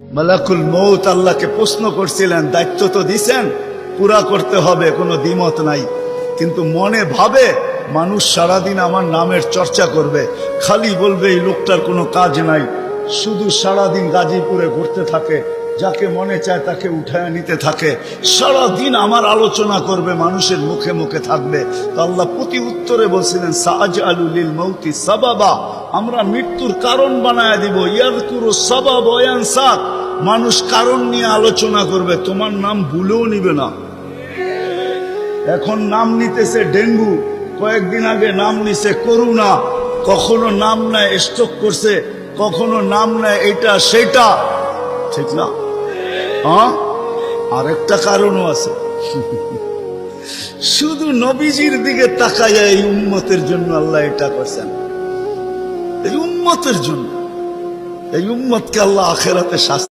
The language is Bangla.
মালাকুল মৌত আল্লাহকে প্রশ্ন করছিলেন, দায়িত্ব তো দিছেন, পুরা করতে হবে, কোনো দ্বিমত নাই। কিন্তু মনে ভাবে মানুষ সারাদিন আমার নামের চর্চা করবে, খালি বলবে এই লোকটার কোনো কাজ নাই। শুধু সারাদিন গাজীপুরে ঘুরতে থাকে, যাকে মনে চায় তাকে উঠায় নিতে থাকে। সারাদিন আমার আলোচনা করবে, মানুষের মুখে মুখে থাকবে। তো আল্লাহ প্রতি উত্তরে বলছিলেন সাজ আলুলিল মৌতি সাবাবা। আমরা মৃত্যুর কারণ বানায় দিব। ইয়াদকুরু সাবাব ওয়ানসাক মানুষ কারণ নিয়ে আলোচনা করবে, তোমার নাম ভুলেও নিবে না। এখন নাম নিতেছে ডেঙ্গু। কয়েকদিন আগে নাম নিছে করুণা। কখনো নাম নেয় স্ট্রোক করছে, কখনো নাম নেয় এটা সেটা। ঠিক না? হ্যাঁ? আরেকটা কারণও আছে। শুধু নবীজির দিকে তাকায় এই উম্মতের জন্য আল্লাহ এটা করছেন। এই উম্মতের জন্য এই উম্মতকে আল্লাহ আখেরাতে শাস্তি